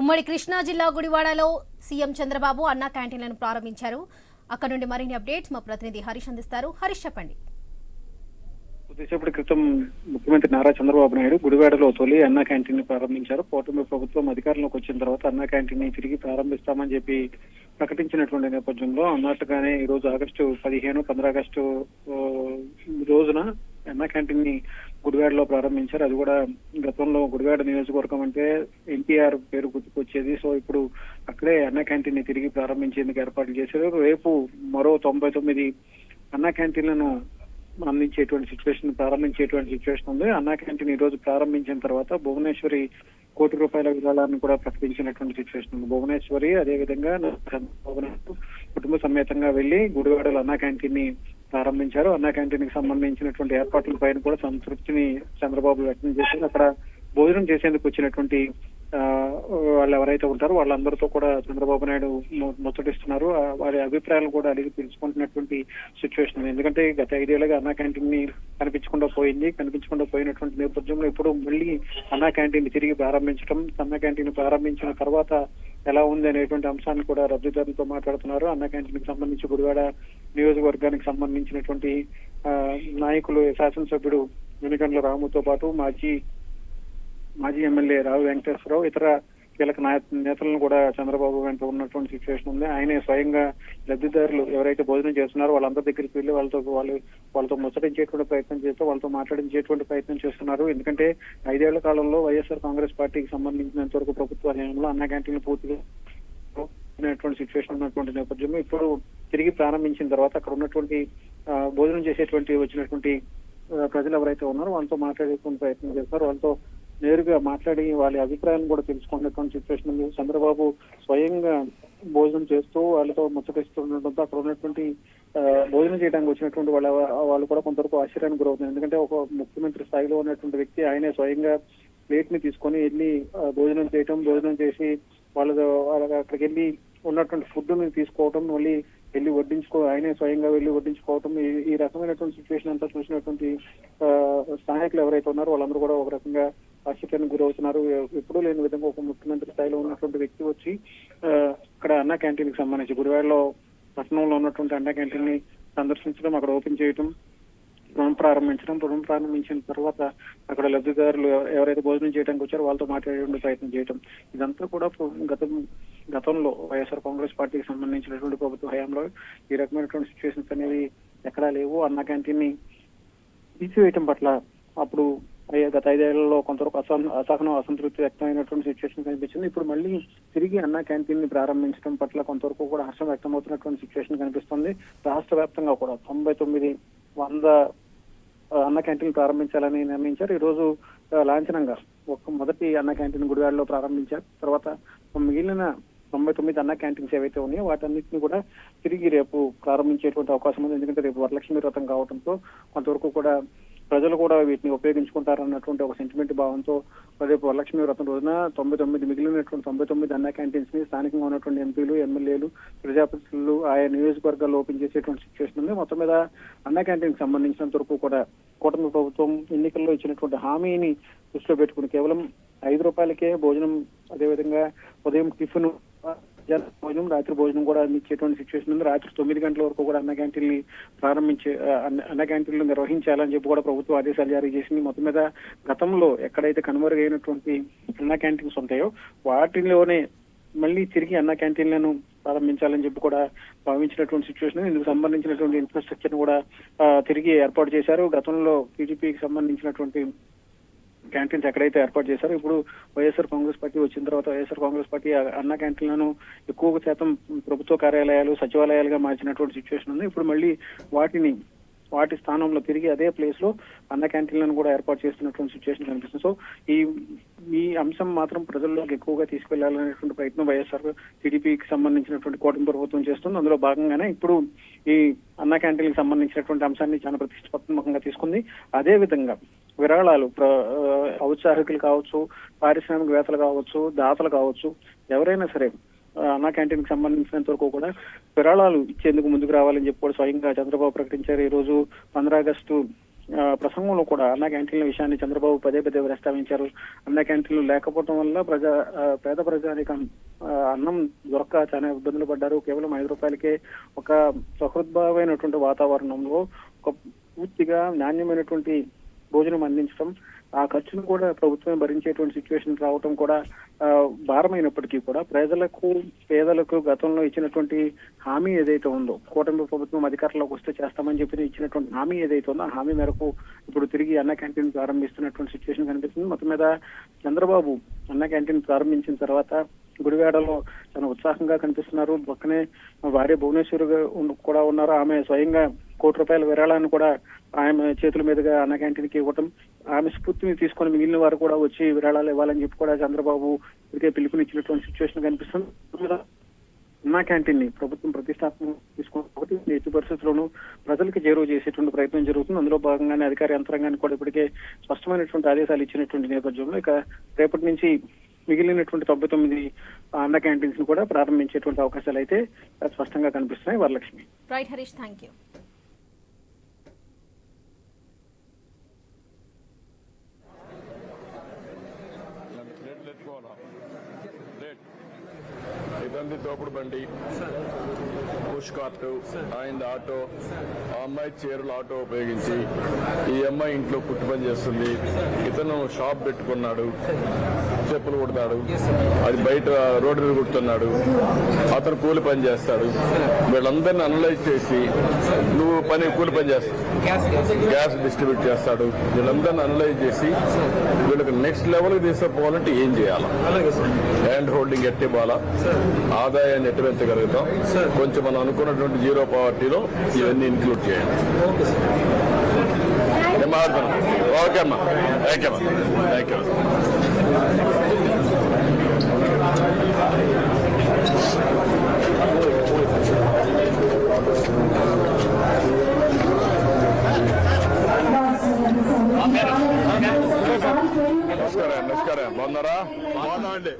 ఉమ్మడి కృష్ణా జిల్లా గుడివాడలో సీఎం చంద్రబాబు అన్నా క్యాంటీన్లను ప్రారంభించారు. అక్కడ నుండి మరిన్ని అప్డేట్స్ మా ప్రతినిధి హరీష్ అందిస్తారు. హరీష్ చెప్పండి. కొద్దిసేపటి క్రితం ముఖ్యమంత్రి నారా చంద్రబాబు నాయుడు గుడివాడలో తొలి అన్నా క్యాంటీన్ని ప్రారంభించారు. కూటమి ప్రభుత్వం అధికారంలోకి వచ్చిన తర్వాత అన్నా క్యాంటీన్ని తిరిగి ప్రారంభిస్తామని చెప్పి ప్రకటించినటువంటి నేపథ్యంలో అన్నట్టుగానే ఈ రోజు ఆగస్టు పదిహేను పంద్ర ఆగస్టు రోజున అన్నా క్యాంటీన్ని గుడివాడలో ప్రారంభించారు. అది కూడా గతంలో గుడివాడ నియోజకవర్గం అంటే ఎన్టీఆర్ పేరు గుర్తుకొచ్చేది. సో ఇప్పుడు అక్కడే అన్నా క్యాంటీన్ని తిరిగి ప్రారంభించేందుకు ఏర్పాట్లు చేశారు. రేపు మరో తొంభై తొమ్మిది అన్నా క్యాంటీన్లను అందించేటువంటి సిచ్యువేషన్ ప్రారంభించేటువంటి సిచ్యువేషన్ ఉంది. అన్నా క్యాంటీన్ ఈ రోజు ప్రారంభించిన తర్వాత భువనేశ్వరి కోటి రూపాయల విరాళాన్ని కూడా ప్రకటించినటువంటి సిచ్యువేషన్ ఉంది. భువనేశ్వరి అదేవిధంగా కుటుంబ సమేతంగా వెళ్ళి గుడివాడలో అన్నా క్యాంటీన్ని ప్రారంభించారు. అన్నా క్యాంటీన్కి సంబంధించినటువంటి ఏర్పాట్ల పైన కూడా సంతృప్తిని చంద్రబాబు వ్యక్తం చేశారు. అక్కడ భోజనం చేసేందుకు వచ్చినటువంటి ఆ, వాళ్ళు ఎవరైతే ఉంటారో వాళ్ళందరితో కూడా చంద్రబాబు నాయుడు ముచ్చటిస్తున్నారు వారి అభిప్రాయాలు కూడా అడిగి తెలుసుకుంటున్నటువంటి సిచ్యువేషన్ ఎందుకంటే గత ఐదేళ్ళుగా అన్నా క్యాంటీన్ని కనిపించకుండా పోయింది. కనిపించకుండా పోయినటువంటి నేపథ్యంలో ఇప్పుడు మళ్ళీ అన్నా క్యాంటీన్ తిరిగి ప్రారంభించడం అన్నా క్యాంటీన్ ప్రారంభించిన తర్వాత ఎలా ఉంది అనేటువంటి అంశాన్ని కూడా రద్దుదారులతో మాట్లాడుతున్నారు. అన్న క్యాంటీన్కి సంబంధించి గుడివాడ నియోజకవర్గానికి సంబంధించినటువంటి ఆ, నాయకులు శాసనసభ్యుడు వెనుకండ్ల రాముతో పాటు మాజీ మాజీ ఎమ్మెల్యే రావు వెంకటేశ్వరరావు ఇతర కీలక నాయ- నేతలను కూడా చంద్రబాబు వెంట ఉన్నటువంటి సిచ్యువేషన్ ఉంది. ఆయనే స్వయంగా లబ్ధిదారులు ఎవరైతే భోజనం చేస్తున్నారో వాళ్ళందరి దగ్గరికి వెళ్ళి వాళ్ళతో వాళ్ళు వాళ్ళతో ముచ్చటించేటువంటి ప్రయత్నం చేస్తూ వాళ్ళతో మాట్లాడించేటువంటి ప్రయత్నం చేస్తున్నారు. ఎందుకంటే ఐదేళ్ళ కాలంలో వైఎస్ఆర్ కాంగ్రెస్ పార్టీకి సంబంధించినంత వరకు ప్రభుత్వ హయాంలో అన్న క్యాంటీన్లు పూర్తిగా సిచ్యువేషన్ ఉన్నటువంటి నేపథ్యంలో ఇప్పుడు తిరిగి ప్రారంభించిన తర్వాత అక్కడ ఉన్నటువంటి భోజనం చేసేటువంటి వచ్చినటువంటి ప్రజలు ఎవరైతే ఉన్నారో వాళ్ళతో మాట్లాడేటువంటి ప్రయత్నం చేస్తారు. వాళ్ళతో నేరుగా మాట్లాడి వాళ్ళ అభిప్రాయాలను కూడా తెలుసుకున్నటువంటి సిచ్యువేషన్ ఉంది. చంద్రబాబు స్వయంగా భోజనం చేస్తూ వాళ్ళతో ముచ్చటిస్తుండటంతో అక్కడ ఉన్నటువంటి భోజనం చేయడానికి వచ్చినటువంటి వాళ్ళ వాళ్ళు కూడా కొంతవరకు ఆశ్చర్యానికి గురవుతుంది ఎందుకంటే ఒక ముఖ్యమంత్రి స్థాయిలో ఉన్నటువంటి వ్యక్తి ఆయనే స్వయంగా ప్లేట్ని తీసుకొని వెళ్ళి భోజనం చేయటం భోజనం చేసి వాళ్ళ వాళ్ళ అక్కడికి వెళ్ళి ఉన్నటువంటి ఫుడ్ని తీసుకోవటం మళ్ళీ వెళ్ళి వడ్డించుకో ఆయనే స్వయంగా వెళ్ళి వడ్డించుకోవటం ఈ రకమైనటువంటి సిచ్యువేషన్ అంతా చూసినటువంటి స్థానికులు ఎవరైతే ఉన్నారో వాళ్ళందరూ కూడా ఒక రకంగా ఆశ్చర్యానికి గురవుతున్నారు. ఎప్పుడూ లేని విధంగా ఒక ముఖ్యమంత్రి స్థాయిలో ఉన్నటువంటి వ్యక్తి వచ్చి అక్కడ ఇక్కడ అన్నా క్యాంటీన్కి సంబంధించి గుడివాడలో పట్టణంలో ఉన్నటువంటి అన్నా క్యాంటీన్ని సందర్శించడం అక్కడ ఓపెన్ చేయటం రుణం ప్రారంభించడం రుణం ప్రారంభించిన తర్వాత అక్కడ లబ్ధిదారులు ఎవరైతే భోజనం చేయడానికి వచ్చారో వాళ్ళతో మాట్లాడే ప్రయత్నం చేయటం. ఇదంతా కూడా గతం గతంలో వైఎస్ఆర్ కాంగ్రెస్ పార్టీకి సంబంధించినటువంటి ప్రభుత్వ హయాంలో ఈ రకమైనటువంటి సిచ్యువేషన్స్ అనేవి ఎక్కడా లేవు. అన్న క్యాంటీన్ని తీసివేయటం పట్ల అప్పుడు గత ఐదేళ్ళలో కొంతవరకు అసహనం అసహనం అసంతృప్తి వ్యక్తమైనటువంటి సిచ్యువేషన్ కనిపించింది. ఇప్పుడు మళ్ళీ తిరిగి అన్న క్యాంటీన్ని ప్రారంభించడం పట్ల కొంతవరకు కూడా హర్షం వ్యక్తమవుతున్నటువంటి సిచ్యువేషన్ కనిపిస్తుంది. రాష్ట్ర వ్యాప్తంగా కూడా తొంభై తొమ్మిది వంద అన్న క్యాంటీన్ ప్రారంభించాలని నిర్ణయించారు. ఈ రోజు లాంఛనంగా ఒక మొదటి అన్న క్యాంటీన్ గుడివాడలో ప్రారంభించారు. తర్వాత మిగిలిన తొంభై తొమ్మిది అన్న క్యాంటీన్స్ ఏవైతే ఉన్నాయో వాటన్నిటిని కూడా తిరిగి రేపు ప్రారంభించేటువంటి అవకాశం ఉంది. ఎందుకంటే రేపు వరలక్ష్మి వ్రతం కావడంతో కొంతవరకు కూడా ప్రజలు కూడా వీటిని ఉపయోగించుకుంటారన్నటువంటి ఒక సెంటిమెంట్ భావంతో రేపు వరలక్ష్మి వ్రతం రోజున తొంభై తొమ్మిది మిగిలినటువంటి తొంభై తొమ్మిది అన్న క్యాంటీన్స్ని స్థానికంగా ఉన్నటువంటి ఎంపీలు ఎమ్మెల్యేలు ప్రజాప్రతినిధులు ఆయా నియోజకవర్గాల్లో ఓపెన్ చేసేటువంటి సిచ్యువేషన్ ఉంది. మొత్తం మీద అన్న క్యాంటీన్ సంబంధించినంత వరకు కూడా కూటమి ప్రభుత్వం ఎన్నికల్లో ఇచ్చినటువంటి హామీని దృష్టిలో పెట్టుకుని కేవలం ఐదు రూపాయలకే భోజనం అదేవిధంగా ఉదయం టిఫిన్ భోజనం రాత్రి భోజనం కూడా అందించేటువంటి సిచ్యువేషన్ ఉంది. రాత్రి తొమ్మిది గంటల వరకు కూడా అన్న క్యాంటీన్ని ప్రారంభించే అన్న- అన్న క్యాంటీన్లు నిర్వహించాలని చెప్పి కూడా ప్రభుత్వం ఆదేశాలు జారీ చేసింది. మొత్తం మీద గతంలో ఎక్కడైతే కనుమరుగైనటువంటి అన్న క్యాంటీన్స్ ఉంటాయో వాటిలోనే మళ్ళీ తిరిగి అన్న క్యాంటీన్లను ప్రారంభించాలని చెప్పి కూడా భావించినటువంటి సిచ్యువేషన్ ఇందుకు సంబంధించినటువంటి ఇన్ఫ్రాస్ట్రక్చర్ కూడా తిరిగి ఏర్పాటు చేశారు. గతంలో టీడీపీకి సంబంధించినటువంటి క్యాంటీన్స్ ఎక్కడైతే ఏర్పాటు చేశారో ఇప్పుడు వైఎస్ఆర్ కాంగ్రెస్ పార్టీ వచ్చిన తర్వాత వైఎస్ఆర్ కాంగ్రెస్ పార్టీ అన్న క్యాంటీన్లను ఎక్కువ శాతం ప్రభుత్వ కార్యాలయాలు సచివాలయాలుగా మార్చినటువంటి సిచ్యువేషన్ ఉంది. ఇప్పుడు మళ్ళీ వాటిని వాటి స్థానంలో తిరిగి అదే ప్లేస్లో అన్న క్యాంటీన్లను కూడా ఏర్పాటు చేస్తున్నటువంటి సిచ్యువేషన్ కనిపిస్తుంది. సో ఈ ఈ అంశం మాత్రం ప్రజల్లోకి ఎక్కువగా తీసుకెళ్ళాలనేటువంటి ప్రయత్నం వైఎస్ఆర్ టీడీపీకి సంబంధించినటువంటి కూటమి ప్రభుత్వం చేస్తుంది. అందులో భాగంగానే ఇప్పుడు ఈ అన్న క్యాంటీన్కి సంబంధించినటువంటి అంశాన్ని చాలా ప్రతిష్టాత్మకంగా తీసుకుంది. అదే విధంగా విరాళాలు ఔత్సాహికులు కావచ్చు పారిశ్రామికవేత్తలు కావచ్చు దాతలు కావచ్చు ఎవరైనా సరే అన్నా క్యాంటీన్కి సంబంధించినంత వరకు కూడా విరాళాలు ఇచ్చేందుకు ముందుకు రావాలని చెప్పి కూడా స్వయంగా చంద్రబాబు ప్రకటించారు. ఈ రోజు పంద్ర ఆగస్టు ప్రసంగంలో కూడా అన్న క్యాంటీన్ల విషయాన్ని చంద్రబాబు పదే పదే ప్రస్తావించారు. అన్న క్యాంటీన్లు లేకపోవడం వల్ల ప్రజా పేద ప్రజానికం అన్నం దొరక్క చాలా ఇబ్బందులు పడ్డారు. కేవలం ఐదు రూపాయలకే ఒక సహృద్భావమైనటువంటి వాతావరణంలో ఒక పూర్తిగా నాణ్యమైనటువంటి భోజనం అందించడం ఆ ఖర్చును కూడా ప్రభుత్వం భరించేటువంటి సిచ్యువేషన్ రావటం కూడా భారమైనప్పటికీ కూడా ప్రజలకు పేదలకు గతంలో ఇచ్చినటువంటి హామీ ఏదైతే ఉందో కూటమి ప్రభుత్వం అధికారంలోకి వస్తే చేస్తామని చెప్పి ఇచ్చినటువంటి హామీ ఏదైతే ఉందో ఆ హామీ మేరకు ఇప్పుడు తిరిగి అన్న క్యాంటీన్ ప్రారంభిస్తున్నటువంటి సిచ్యువేషన్ కనిపిస్తుంది. మొత్తం మీద చంద్రబాబు అన్న క్యాంటీన్ ప్రారంభించిన తర్వాత గుడివాడలో చాలా ఉత్సాహంగా కనిపిస్తున్నారు. పక్కనే భార్య భువనేశ్వర్ కూడా ఉన్నారు. ఆమె స్వయంగా కోటి రూపాయల విరాళాన్ని కూడా ఆమె చేతుల మీదుగా అన్న క్యాంటీన్కి ఇవ్వటం ఆమె స్ఫూర్తిని తీసుకొని మిగిలిన వారు కూడా వచ్చి విరాళాలు ఇవ్వాలని చెప్పి కూడా చంద్రబాబు ఇదిగే పిలుపునిచ్చినటువంటి సిచ్యువేషన్ కనిపిస్తుంది. అన్నా క్యాంటీన్ని ప్రభుత్వం ప్రతిష్టాత్మక తీసుకున్న ఎట్టి పరిస్థితుల్లోనూ ప్రజలకు చేరువ చేసేటువంటి ప్రయత్నం జరుగుతుంది. అందులో భాగంగానే అధికార యంత్రాంగానికి కూడా ఇప్పటికే స్పష్టమైనటువంటి ఆదేశాలు ఇచ్చినటువంటి నేపథ్యంలో ఇక రేపటి నుంచి మిగిలినటువంటి తొంభై తొమ్మిది అన్న క్యాంటీన్స్ని కూడా ప్రారంభించేటువంటి అవకాశాలు అయితే స్పష్టంగా కనిపిస్తున్నాయి. Varalakshmi. Right Harish thank you ఇదండి తోపుడు బండి పుష్ కార్ట్ ఆయన ఆటో ఆ అమ్మాయి చీరలు ఆటో ఉపయోగించి ఈ అమ్మాయి ఇంట్లో కుట్టి పని చేస్తుంది. ఇతను షాప్ పెట్టుకున్నాడు. చెప్పులు కుడతాడు అది బయట రోడ్డు కుడుతున్నాడు. అతను కూలి పని చేస్తాడు. వీళ్ళందరినీ అనలైజ్ చేసి నువ్వు పని కూలి పని చేస్తావు. గ్యాస్ డిస్ట్రిబ్యూట్ చేస్తాడు. వీళ్ళందరినీ అనలైజ్ చేసి వీళ్ళకి నెక్స్ట్ లెవెల్కి తీసుకుపోవాలంటే ఏం చేయాలి? హ్యాండ్ హోల్డింగ్ ఎట్టి ఇవ్వాలా? ఆదాయాన్ని ఎట్టి పెంచగలుగుతాం కొంచెం మనం అనుకున్నటువంటి జీరో పావర్టీలో ఇవన్నీ ఇంక్లూడ్ చేయండి. ఓకే అమ్మా. థ్యాంక్ యూ అమ్మా. థ్యాంక్ యూ నమస్కారం నమస్కారం. బాగున్నారా? బాగున్నా అండి